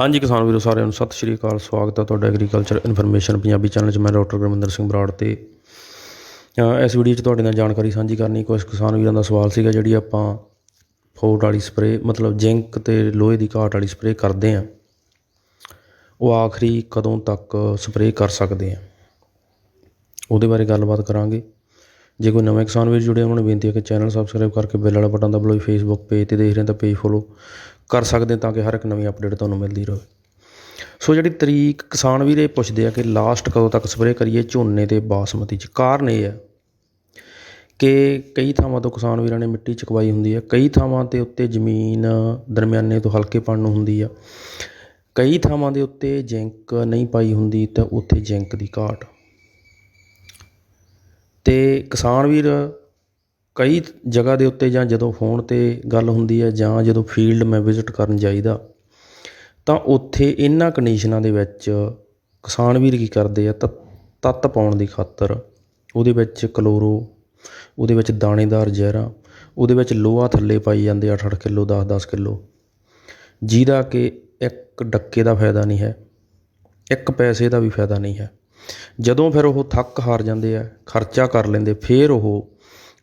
ਹਾਂਜੀ ਕਿਸਾਨ ਵੀਰੋ, ਸਾਰਿਆਂ ਨੂੰ ਸਤਿ ਸ਼੍ਰੀ ਅਕਾਲ। ਸਵਾਗਤ ਹੈ ਤੁਹਾਡਾ ਐਗਰੀਕਲਚਰ ਇਨਫੋਰਮੇਸ਼ਨ ਪੰਜਾਬੀ ਚੈਨਲ 'ਚ। ਮੈਂ ਡਾਕਟਰ ਗੁਰਮਿੰਦਰ ਸਿੰਘ ਬਰਾੜ ਤੇ ਇਸ ਵੀਡੀਓ 'ਚ ਤੁਹਾਡੇ ਨਾਲ ਜਾਣਕਾਰੀ ਸਾਂਝੀ ਕਰਨੀ। ਕੁਝ ਕਿਸਾਨ ਵੀਰਾਂ ਦਾ ਸਵਾਲ ਸੀਗਾ, ਜਿਹੜੀ ਆਪਾਂ ਫੋਰਟ ਵਾਲੀ ਸਪਰੇ ਮਤਲਬ ਜ਼ਿੰਕ ਤੇ ਲੋਹੇ ਦੀ ਘਾਟ ਵਾਲੀ ਸਪਰੇ ਕਰਦੇ ਆ, ਉਹ ਆਖਰੀ ਕਦੋਂ ਤੱਕ ਸਪਰੇ ਕਰ ਸਕਦੇ ਆ? ਉਹਦੇ ਬਾਰੇ ਗੱਲਬਾਤ ਕਰਾਂਗੇ। ਜੇ ਕੋਈ ਨਵੇਂ ਕਿਸਾਨ ਵੀਰ ਜੁੜੇ ਉਹਨਾਂ ਨੂੰ ਬੇਨਤੀ ਹੈ ਕਿ ਚੈਨਲ ਸਬਸਕ੍ਰਾਈਬ ਕਰਕੇ ਬੈਲ ਵਾਲਾ ਬਟਨ ਦਬਾਓ ਫੇਸਬੁੱਕ ਪੇਜ ਤੇ ਦੇਖ ਰਹੇ ਤਾਂ ਪੇਜ ਫੋਲੋ ਕਰ ਸਕਦੇ ਤਾਂ ਕਿ ਹਰ ਇੱਕ ਨਵੀਂ ਅਪਡੇਟ ਤੁਹਾਨੂੰ ਮਿਲਦੀ ਰਹੇ। ਸੋ ਜਿਹੜੀ ਤਰੀਕ ਕਿਸਾਨ ਵੀਰ ਇਹ ਪੁੱਛਦੇ ਆ ਕਿ ਲਾਸਟ ਕਦੋਂ ਤੱਕ ਸਪਰੇਅ ਕਰੀਏ ਝੋਨੇ ਤੇ ਬਾਸਮਤੀ ਚ, ਕਾਰਨ ਇਹ ਹੈ ਕਿ ਕਈ ਥਾਵਾਂ ਤੋਂ ਕਿਸਾਨ ਵੀਰਾਂ ਨੇ ਮਿੱਟੀ ਚਕਵਾਈ ਹੁੰਦੀ ਹੈ, ਕਈ ਥਾਵਾਂ ਤੇ ਉੱਤੇ ਜ਼ਮੀਨ ਦਰਮਿਆਨੇ ਤੋਂ ਹਲਕੇਪਣ ਨੂੰ ਹੁੰਦੀ ਆ, ਕਈ ਥਾਵਾਂ ਦੇ ਉੱਤੇ ਜਿੰਕ ਨਹੀਂ ਪਾਈ ਹੁੰਦੀ ਤਾਂ ਉੱਥੇ ਜਿੰਕ ਦੀ ਘਾਟ। ਤੇ ਕਿਸਾਨ ਵੀਰ ਕਈ ਜਗ੍ਹਾ ਦੇ ਉੱਤੇ ਜਾਂ ਜਦੋਂ ਫੋਨ ਤੇ ਗੱਲ ਹੁੰਦੀ ਹੈ ਜਾਂ ਜਦੋਂ ਫੀਲਡ ਮੈਂ ਵਿਜ਼ਿਟ ਕਰਨ ਜਾਈਦਾ, ਤਾਂ ਉੱਥੇ ਇਹਨਾਂ ਕੰਡੀਸ਼ਨਾਂ ਦੇ ਵਿੱਚ ਕਿਸਾਨ ਵੀਰ ਕੀ ਕਰਦੇ ਆ, ਤੱਤ ਤੱਤ ਪਾਉਣ ਦੀ ਖਾਤਰ ਉਹਦੇ ਵਿੱਚ ਕਲੋਰੋ, ਉਹਦੇ ਵਿੱਚ ਦਾਣੇਦਾਰ ਜ਼ਹਿਰਾਂ, ਉਹਦੇ ਵਿੱਚ ਲੋਹਾ ਥੱਲੇ ਪਾਈ ਜਾਂਦੇ 8-8 ਕਿਲੋ 10-10 ਕਿਲੋ, ਜਿਹਦਾ ਕਿ ਇੱਕ ਡੱਕੇ ਦਾ ਫਾਇਦਾ ਨਹੀਂ ਹੈ, ਇੱਕ ਪੈਸੇ ਦਾ ਵੀ ਫਾਇਦਾ ਨਹੀਂ ਹੈ। ਜਦੋਂ ਫਿਰ ਉਹ ਥੱਕ ਹਾਰ ਜਾਂਦੇ ਆ, ਖਰਚਾ ਕਰ ਲੈਂਦੇ, ਫਿਰ ਉਹ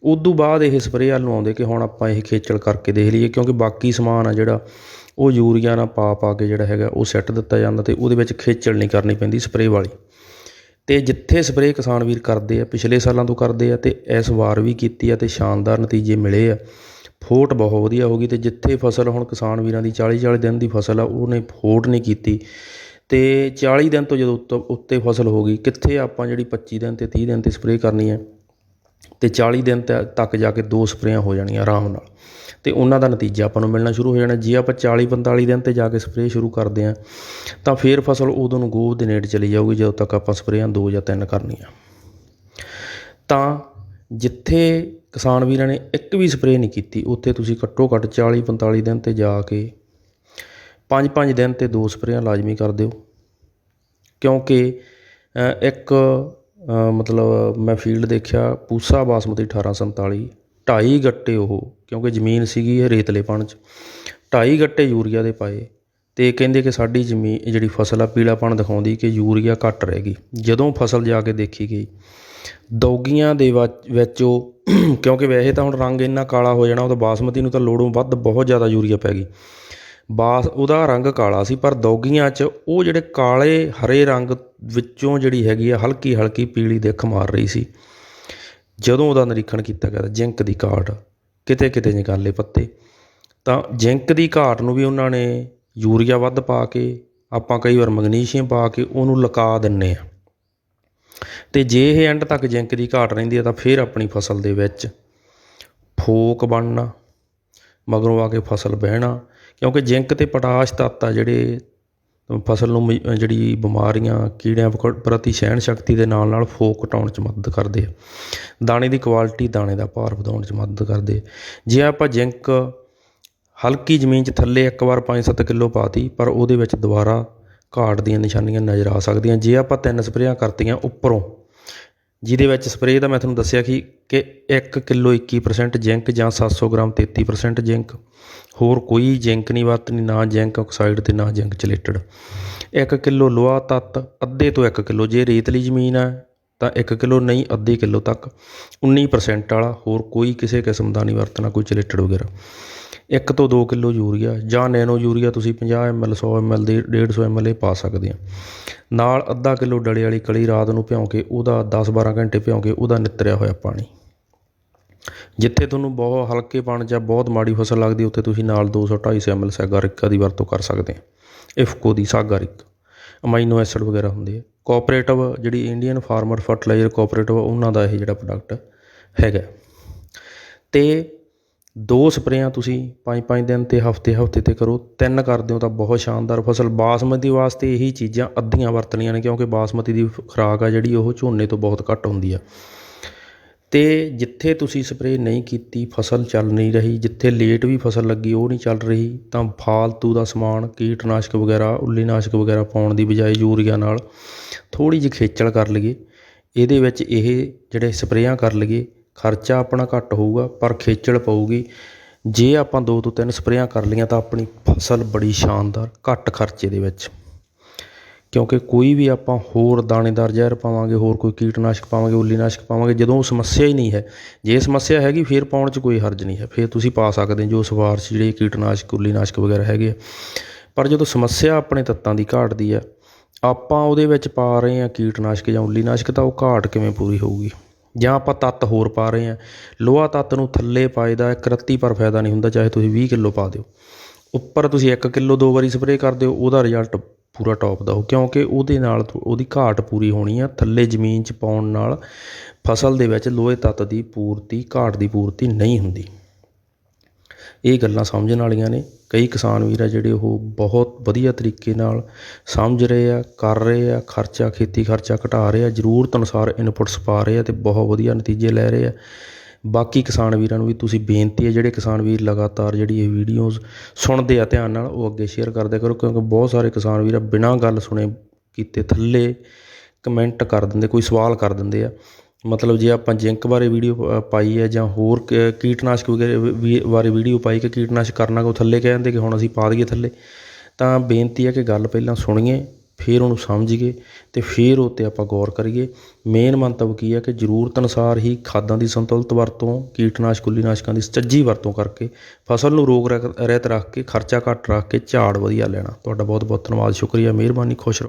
ਉਦੋਂ ਬਾਅਦ ਇਹ ਸਪਰੇਅ ਵੱਲ ਨੂੰ ਆਉਂਦੇ ਕਿ ਹੁਣ ਆਪਾਂ ਇਹ ਖੇਚਲ ਕਰਕੇ ਦੇਖ ਲਈਏ, ਕਿਉਂਕਿ ਬਾਕੀ ਸਮਾਨ ਆ ਜਿਹੜਾ, ਉਹ ਯੂਰੀਆ ਨਾਲ ਪਾ ਪਾ ਕੇ ਜਿਹੜਾ ਹੈਗਾ, ਉਹ ਸੈੱਟ ਦਿੱਤਾ ਜਾਂਦਾ ਤੇ ਉਹਦੇ ਵਿੱਚ ਖੇਚਲ ਨਹੀਂ ਕਰਨੀ ਪੈਂਦੀ ਸਪਰੇਅ ਵਾਲੀ। ਤੇ ਜਿੱਥੇ ਸਪਰੇਅ ਕਿਸਾਨ ਵੀਰ ਕਰਦੇ ਆ, ਪਿਛਲੇ ਸਾਲਾਂ ਤੋਂ ਕਰਦੇ ਆ ਤੇ ਇਸ ਵਾਰ ਵੀ ਕੀਤੀ ਆ ਤੇ ਸ਼ਾਨਦਾਰ ਨਤੀਜੇ ਮਿਲੇ ਆ। ਫੋਟ ਬਹੁਤ ਵਧੀਆ ਹੋ ਗਈ ਤੇ ਜਿੱਥੇ ਫਸਲ ਹੁਣ ਕਿਸਾਨ ਵੀਰਾਂ ਦੀ 40 40 ਦਿਨ ਦੀ ਫਸਲ ਆ, ਉਹਨੇ ਫੋਟ ਨਹੀਂ ਕੀਤੀ। ਤੇ 40 ਦਿਨ ਤੋਂ ਜਦੋਂ ਉੱਤੋਂ ਉੱਤੇ ਫਸਲ ਹੋ ਗਈ, ਕਿੱਥੇ ਆਪਾਂ ਜਿਹੜੀ 25 ਦਿਨ ਤੇ 30 ਦਿਨ ਤੇ ਸਪਰੇਅ ਕਰਨੀ ਹੈ ਅਤੇ ਚਾਲੀ ਦਿਨ ਤ- ਤੱਕ ਜਾ ਕੇ ਦੋ ਸਪਰੇਆਂ ਹੋ ਜਾਣੀਆਂ ਆਰਾਮ ਨਾਲ। ਅਤੇ ਉਹਨਾਂ ਦਾ ਨਤੀਜਾ ਆਪਾਂ ਨੂੰ ਮਿਲਣਾ ਸ਼ੁਰੂ ਹੋ ਜਾਣਾ। ਜੇ ਆਪਾਂ 40 45 ਦਿਨ ਤੇ ਜਾ ਕੇ ਸਪਰੇਅ ਸ਼ੁਰੂ ਕਰਦੇ ਹਾਂ, ਤਾਂ ਫਿਰ ਫਸਲ ਉਦੋਂ ਨੂੰ ਗੋਭ ਦੇ ਨੇੜ ਚਲੀ ਜਾਊਗੀ ਜਦੋਂ ਤੱਕ ਆਪਾਂ ਸਪਰੇਆਂ ਦੋ ਜਾਂ ਤਿੰਨ ਕਰਨੀਆਂ। ਤਾਂ ਜਿੱਥੇ ਕਿਸਾਨ ਵੀਰਾਂ ਨੇ ਇੱਕ ਵੀ ਸਪਰੇਅ ਨਹੀਂ ਕੀਤੀ, ਉੱਥੇ ਤੁਸੀਂ ਘੱਟੋ ਘੱਟ 40 45 ਦਿਨ ਤੇ ਜਾ ਕੇ 5-5 ਦਿਨ ਤੇ ਦੋ ਸਪਰੇਆਂ ਲਾਜ਼ਮੀ ਕਰ ਦਿਓ। ਕਿਉਂਕਿ ਇੱਕ ਮਤਲਬ ਮੈਂ ਫੀਲਡ ਦੇਖਿਆ, ਪੂਸਾ ਬਾਸਮਤੀ 1847 ਢਾਈ ਗੱਟੇ ਉਹ, ਕਿਉਂਕਿ ਜ਼ਮੀਨ ਸੀਗੀ ਇਹ ਰੇਤਲੇਪਣ ਚ। ਢਾਈ ਗੱਟੇ ਯੂਰੀਆ ਦੇ ਪਾਏ ਅਤੇ ਕਹਿੰਦੇ ਕਿ ਸਾਡੀ ਜ਼ਮੀਨ ਜਿਹੜੀ ਫਸਲ ਆ, ਪੀਲਾਪਣ ਦਿਖਾਉਂਦੀ ਕਿ ਯੂਰੀਆ ਘੱਟ ਰਹਿ ਗਈ। ਜਦੋਂ ਫਸਲ ਜਾ ਕੇ ਦੇਖੀ ਗਈ, ਦੌਗੀਆਂ ਦੇ ਵਚ- ਵਿੱਚ ਉਹ, ਕਿਉਂਕਿ ਵੈਸੇ ਤਾਂ ਹੁਣ ਰੰਗ ਇੰਨਾ ਕਾਲਾ ਹੋ ਜਾਣਾ, ਉਹ ਤਾਂ ਬਾਸਮਤੀ ਨੂੰ ਤਾਂ ਲੋੜੋਂ ਵੱਧ ਬਹੁਤ ਜ਼ਿਆਦਾ ਯੂਰੀਆ ਪੈ ਗਈ। ਬਾਸ, ਉਹਦਾ ਰੰਗ ਕਾਲਾ ਸੀ, ਪਰ ਦੌਗੀਆਂ 'ਚ ਉਹ ਜਿਹੜੇ ਕਾਲੇ ਹਰੇ ਰੰਗ ਵਿੱਚੋਂ ਜਿਹੜੀ ਹੈਗੀ ਆ, ਹਲਕੀ ਹਲਕੀ ਪੀਲੀ ਦਿੱਖ ਮਾਰ ਰਹੀ ਸੀ। ਜਦੋਂ ਉਹਦਾ ਨਿਰੀਖਣ ਕੀਤਾ ਗਿਆ ਤਾਂ ਜਿੰਕ ਦੀ ਘਾਟ, ਕਿਤੇ ਕਿਤੇ ਨਿਕਾਲੇ ਪੱਤੇ। ਤਾਂ ਜਿੰਕ ਦੀ ਘਾਟ ਨੂੰ ਵੀ ਉਹਨਾਂ ਨੇ ਯੂਰੀਆ ਵੱਧ ਪਾ ਕੇ, ਆਪਾਂ ਕਈ ਵਾਰ ਮੈਗਨੀਸ਼ੀਅਮ ਪਾ ਕੇ ਉਹਨੂੰ ਲਕਾ ਦਿੰਨੇ ਆ। ਤੇ ਜੇ ਇਹ ਐਂਡ ਤੱਕ ਜਿੰਕ ਦੀ ਘਾਟ ਰਹਿੰਦੀ ਹੈ ਤਾਂ ਫਿਰ ਆਪਣੀ ਫਸਲ ਦੇ ਵਿੱਚ ਫੋਕ ਬਣਨਾ, ਮਗਰੋਂ ਆ ਕੇ ਫਸਲ ਬਹਿਣਾ। ਕਿਉਂਕਿ ਜਿੰਕ ਤੇ ਪੋਟਾਸ਼ ਤੱਤ ਆ ਜਿਹੜੇ ਫਸਲ ਨੂੰ ਮ- ਜਿਹੜੀ ਬਿਮਾਰੀਆਂ, ਕੀੜਿਆਂ ਪਕ- ਪ੍ਰਤੀ ਸਹਿਣ ਸ਼ਕਤੀ ਦੇ ਨਾਲ ਨਾਲ ਫੋਕ ਘਟਾਉਣ 'ਚ ਮਦਦ ਕਰਦੇ ਆ। ਦਾਣੇ ਦੀ ਕੁਆਲਿਟੀ ਦਾਣੇ ਦਾ ਭਾਰ ਵਧਾਉਣ 'ਚ ਮਦਦ ਕਰਦੇ ਜੇ ਆਪਾਂ ਜਿੰਕ ਹਲਕੀ ਜ਼ਮੀਨ 'ਚ ਥੱਲੇ ਇੱਕ ਵਾਰ 5-7 ਕਿਲੋ ਪਾਤੀ, ਪਰ ਉਹਦੇ ਵਿੱਚ ਦੁਬਾਰਾ ਘਾਟ ਦੀਆਂ ਨਿਸ਼ਾਨੀਆਂ ਨਜ਼ਰ ਆ ਸਕਦੀਆਂ। ਜੇ ਆਪਾਂ ਤਿੰਨ ਸਪਰੇਆਂ ਕਰਤੀਆਂ ਉੱਪਰੋਂ ਜਿਹਦੇ ਵਿੱਚ ਸਪਰੇਅ ਦਾ ਮੈਂ ਤੁਹਾਨੂੰ ਦੱਸਿਆ ਕਿ ਕਿ 1 ਕਿਲੋ 21% ਜ਼ਿੰਕ ਜਾਂ ਸੱਤ ਸੌ ਗ੍ਰਾਮ 33% ਜ਼ਿੰਕ ਹੋਰ ਕੋਈ ਜ਼ਿੰਕ ਨਹੀਂ ਵਰਤਣੀ ਨਾ ਜ਼ਿੰਕ ਆਕਸਾਈਡ ਅਤੇ ਨਾ ਜ਼ਿੰਕ ਚਲੇਟਡ। ਇੱਕ ਕਿਲੋ ਲੋਹਾ ਤੱਤ, ਅੱਧੇ ਤੋਂ ਇੱਕ ਕਿਲੋ, ਜੇ ਰੇਤਲੀ ਜ਼ਮੀਨ ਹੈ ਤਾਂ 1 ਕਿਲੋ ਨਹੀਂ, ਅੱਧੇ ਕਿਲੋ ਤੱਕ। 19% ਵਾਲਾ, ਹੋਰ ਕੋਈ ਕਿਸੇ ਕਿਸਮ ਦਾ ਨਹੀਂ ਵਰਤਣਾ, ਕੋਈ ਚਲੇਟਡ ਵਗੈਰਾ। 1 ਤੋਂ 2 ਕਿਲੋ ਯੂਰੀਆ, ਜਾਂ ਨੈਨੋ ਯੂਰੀਆ ਤੁਸੀਂ 50 ml 100 ml ਦੇ 150 ml ਇਹ ਪਾ ਸਕਦੇ ਆ। ਨਾਲ ਅੱਧਾ ਕਿਲੋ ਡਲੇ ਵਾਲੀ ਕਲੀ ਰਾਤ ਨੂੰ ਭਿਉਂ ਕੇ, ਉਹਦਾ 10-12 ਘੰਟੇ ਭਿਉਂ ਕੇ, ਉਹਦਾ ਨਿਤਰਿਆ ਹੋਇਆ ਪਾਣੀ। ਜਿੱਥੇ ਤੁਹਾਨੂੰ ਬਹੁਤ ਹਲਕੇ ਪਾਣ ਜਾਂ ਬਹੁਤ ਮਾੜੀ ਫਸਲ ਲੱਗਦੀ, ਉੱਥੇ ਤੁਸੀਂ ਨਾਲ 200-250 ml ਸੈਗਾਰਿਕਾ ਦੀ ਵਰਤੋਂ ਕਰ ਸਕਦੇ ਆ। ਇਫਕੋ ਦੀ ਸਾਗਾਰਿਕ ਅਮਾਈਨੋ ਐਸਿਡ ਵਗੈਰਾ ਹੁੰਦੇ ਆ। ਕੋਆਪਰੇਟਿਵ ਜਿਹੜੀ ਇੰਡੀਅਨ ਫਾਰਮਰ ਫਰਟੀਲਾਈਜ਼ਰ ਕੋਆਪਰੇਟਿਵ ਉਹਨਾਂ ਦਾ ਇਹ ਜਿਹੜਾ ਪ੍ਰੋਡਕਟ ਹੈਗਾ। ਅਤੇ ਦੋ ਸਪਰੇਆਂ ਤੁਸੀਂ 5-5 ਦਿਨ ਤੇ ਹਫ਼ਤੇ ਹਫ਼ਤੇ ਤੇ ਕਰੋ, ਤਿੰਨ ਕਰਦੇ ਹੋ ਤਾਂ ਬਹੁਤ ਸ਼ਾਨਦਾਰ ਫਸਲ। ਬਾਸਮਤੀ ਵਾਸਤੇ ਇਹੀ ਚੀਜ਼ਾਂ ਅੱਧੀਆਂ ਵਰਤਣੀਆਂ ਨੇ, ਕਿਉਂਕਿ ਬਾਸਮਤੀ ਦੀ ਖੁਰਾਕ ਆ ਜਿਹੜੀ, ਉਹ ਝੋਨੇ ਤੋਂ ਬਹੁਤ ਘੱਟ ਹੁੰਦੀ ਆ। ਅਤੇ ਜਿੱਥੇ ਤੁਸੀਂ ਸਪਰੇਅ ਨਹੀਂ ਕੀਤੀ, ਫਸਲ ਚੱਲ ਨਹੀਂ ਰਹੀ, ਜਿੱਥੇ ਲੇਟ ਵੀ ਫਸਲ ਲੱਗੀ, ਉਹ ਨਹੀਂ ਚੱਲ ਰਹੀ, ਤਾਂ ਫਾਲਤੂ ਦਾ ਸਮਾਨ, ਕੀਟਨਾਸ਼ਕ ਵਗੈਰਾ, ਉੱਲੀਨਾਸ਼ਕ ਵਗੈਰਾ ਪਾਉਣ ਦੀ ਬਜਾਏ ਯੂਰੀਆ ਨਾਲ ਥੋੜ੍ਹੀ ਜਿਹੀ ਖੇਚਲ ਕਰ ਲਈਏ। ਇਹਦੇ ਵਿੱਚ ਇਹ ਜਿਹੜੇ ਸਪਰੇਆਂ ਕਰ ਲਈਏ, ਖਰਚਾ ਆਪਣਾ ਘੱਟ ਹੋਊਗਾ, ਪਰ ਖੇਚਲ ਪਊਗੀ। ਜੇ ਆਪਾਂ ਦੋ ਤੋਂ ਤਿੰਨ ਸਪਰੇਆਂ ਕਰ ਲਈਆਂ, ਤਾਂ ਆਪਣੀ ਫਸਲ ਬੜੀ ਸ਼ਾਨਦਾਰ, ਘੱਟ ਖਰਚੇ ਦੇ ਵਿੱਚ। ਕਿਉਂਕਿ ਕੋਈ ਵੀ ਆਪਾਂ ਹੋਰ ਦਾਣੇਦਾਰ ਜ਼ਹਿਰ ਪਾਵਾਂਗੇ, ਹੋਰ ਕੋਈ ਕੀਟਨਾਸ਼ਕ ਪਾਵਾਂਗੇ, ਉੱਲੀਨਾਸ਼ਕ ਪਾਵਾਂਗੇ, ਜਦੋਂ ਉਹ ਸਮੱਸਿਆ ਹੀ ਨਹੀਂ ਹੈ। ਜੇ ਸਮੱਸਿਆ ਹੈਗੀ, ਫਿਰ ਪਾਉਣ 'ਚ ਕੋਈ ਹਰਜ ਨਹੀਂ ਹੈ। ਫਿਰ ਤੁਸੀਂ ਪਾ ਸਕਦੇ ਹੋ ਜੋ ਸਿਫਾਰਸ਼ ਜਿਹੜੇ ਕੀਟਨਾਸ਼ਕ, ਉੱਲੀਨਾਸ਼ਕ ਵਗੈਰਾ ਹੈਗੇ ਆ। ਪਰ ਜਦੋਂ ਸਮੱਸਿਆ ਆਪਣੇ ਤੱਤਾਂ ਦੀ ਘਾਟ ਦੀ ਆ ਆਪਾਂ ਉਹਦੇ ਵਿੱਚ ਪਾ ਰਹੇ ਹਾਂ ਕੀਟਨਾਸ਼ਕ ਜਾਂ ਉੱਲੀਨਾਸ਼ਕ, ਤਾਂ ਉਹ ਘਾਟ ਕਿਵੇਂ ਪੂਰੀ ਹੋਊਗੀ? ਜਾਂ ਆਪਾਂ ਤੱਤ ਹੋਰ ਪਾ ਰਹੇ ਹਾਂ। ਲੋਹਾ ਤੱਤ ਨੂੰ ਥੱਲੇ ਪਾਏ ਦਾ ਇੱਕ ਪਰ ਫਾਇਦਾ ਨਹੀਂ ਹੁੰਦਾ, ਚਾਹੇ ਤੁਸੀਂ 20 ਕਿਲੋ ਪਾ ਦਿਓ। ਉੱਪਰ ਤੁਸੀਂ 1 ਕਿਲੋ ਦੋ ਵਾਰੀ ਸਪਰੇਅ ਕਰ ਦਿਓ, ਉਹਦਾ ਰਿਜ਼ਲਟ ਪੂਰਾ ਟੌਪ ਦਾ ਹੋ ਕਿਉਂਕਿ ਉਹਦੇ ਨਾਲ ਉਹਦੀ ਘਾਟ ਪੂਰੀ ਹੋਣੀ ਆ, ਥੱਲੇ ਜ਼ਮੀਨ 'ਚ ਪਾਉਣ ਨਾਲ ਫਸਲ ਦੇ ਵਿੱਚ ਲੋਹੇ ਤੱਤ ਦੀ ਪੂਰਤੀ, ਘਾਟ ਦੀ ਪੂਰਤੀ ਨਹੀਂ ਹੁੰਦੀ। ਇਹ ਗੱਲਾਂ ਸਮਝਣ ਵਾਲੀਆਂ ਨੇ। ਕਈ ਕਿਸਾਨ ਵੀਰ ਆ ਜਿਹੜੇ ਉਹ ਬਹੁਤ ਵਧੀਆ ਤਰੀਕੇ ਨਾਲ ਸਮਝ ਰਹੇ ਆ, ਕਰ ਰਹੇ ਆ, ਖਰਚਾ, ਖੇਤੀ ਖਰਚਾ ਘਟਾ ਰਹੇ ਆ, ਜ਼ਰੂਰਤ ਅਨੁਸਾਰ ਇਨਪੁਟਸ ਪਾ ਰਹੇ ਆ ਤੇ ਬਹੁਤ ਵਧੀਆ ਨਤੀਜੇ ਲੈ ਰਹੇ ਆ। ਬਾਕੀ ਕਿਸਾਨ ਵੀਰਾਂ ਨੂੰ ਵੀ ਤੁਸੀਂ ਬੇਨਤੀ ਹੈ, ਜਿਹੜੇ ਕਿਸਾਨ ਵੀਰ ਲਗਾਤਾਰ ਜਿਹੜੀ ਇਹ ਵੀਡੀਓਜ਼ ਸੁਣਦੇ ਆ ਧਿਆਨ ਨਾਲ, ਉਹ ਅੱਗੇ ਸ਼ੇਅਰ ਕਰਦੇ ਕਰੋ, ਕਿਉਂਕਿ ਬਹੁਤ ਸਾਰੇ ਕਿਸਾਨ ਵੀਰ ਆ ਬਿਨਾਂ ਗੱਲ ਸੁਣੇ ਕੀਤੇ ਥੱਲੇ ਕਮੈਂਟ ਕਰ ਦਿੰਦੇ, ਕੋਈ ਸਵਾਲ ਕਰ ਦਿੰਦੇ ਆ। ਮਤਲਬ ਜੇ ਆਪਾਂ ਜਿੰਕ ਬਾਰੇ ਵੀਡੀਓ ਪਾਈ ਹੈ ਜਾਂ ਹੋਰ ਕੀਟਨਾਸ਼ਕ ਵਗੈਰੇ ਵੀ- ਬਾਰੇ ਵੀਡੀਓ ਪਾਈ ਕਿ ਕੀਟਨਾਸ਼ਕ ਕਰਨਾ ਕੋ ਥੱਲੇ ਕਹਿ ਦਿੰਦੇ ਕਿ ਹੁਣ ਅਸੀਂ ਪਾ ਦਈਏ ਥੱਲੇ। ਤਾਂ ਬੇਨਤੀ ਹੈ ਕਿ ਗੱਲ ਪਹਿਲਾਂ ਸੁਣੀਏ ਫਿਰ ਉਹਨੂੰ ਸਮਝੀਏ ਅਤੇ ਫਿਰ ਉਹ 'ਤੇ ਆਪਾਂ ਗੌਰ ਕਰੀਏ। ਮੇਨ ਮੰਤਵ ਕੀ ਹੈ ਕਿ ਜ਼ਰੂਰਤ ਅਨੁਸਾਰ ਹੀ ਖਾਦਾਂ ਦੀ ਸੰਤੁਲਿਤ ਵਰਤੋਂ, ਕੀਟਨਾਸ਼ਕ ਕੁਲੀਨਾਸ਼ਕਾਂ ਦੀ ਸੱਚੀ ਵਰਤੋਂ ਕਰਕੇ ਫਸਲ ਨੂੰ ਰੋਗ ਰਹਿਤ ਰਹਿਤ ਰੱਖ ਕੇ, ਖਰਚਾ ਘੱਟ ਰੱਖ ਕੇ ਝਾੜ ਵਧੀਆ ਲੈਣਾ। ਤੁਹਾਡਾ ਬਹੁਤ ਬਹੁਤ ਧੰਨਵਾਦ। ਸ਼ੁਕਰੀਆ, ਮਿਹਰਬਾਨੀ, ਖੁਸ਼ ਰਹੋ।